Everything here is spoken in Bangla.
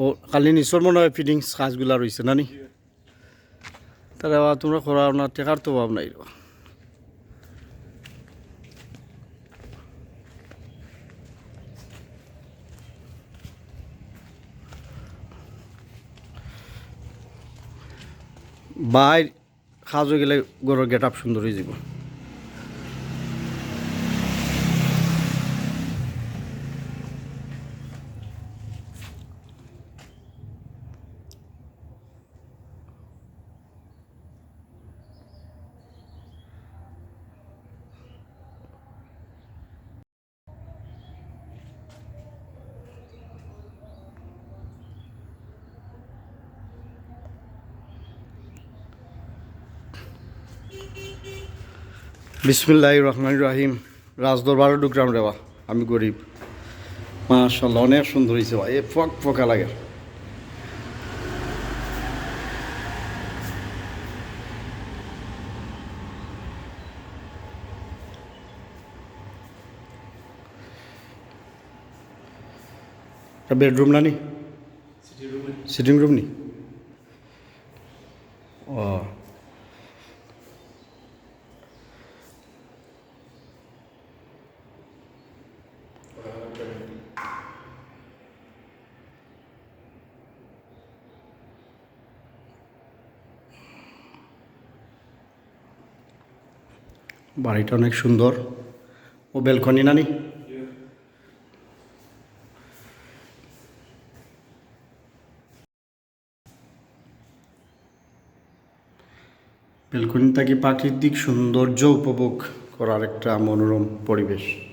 ও কালি নিশ্চয় মনে হয় ফিটিংস কাজগুলা রয়েছে না নি তাহলে আবার তোমরা করা না টেকার তো অভাব নাই রে। বাইর সাজ গেলে গরুর গেট আপ সুন্দর হয়ে যাব বিসমিল্লাহ রহমান রাহিম রাজদরবারও ঢুকলাম রেবা আমি গরিব। মাশাল্লাহ অনেক সুন্দর হয়েছে ভাই এ ফক ফকা লাগে। বেডরুম না নি সিটিং রুম নি? ও। বাড়িটা অনেক সুন্দর। ও বেলকনি নানি? বেলকনি থাকি প্রাকৃতিক সৌন্দর্য উপভোগ করার একটা মনোরম পরিবেশ?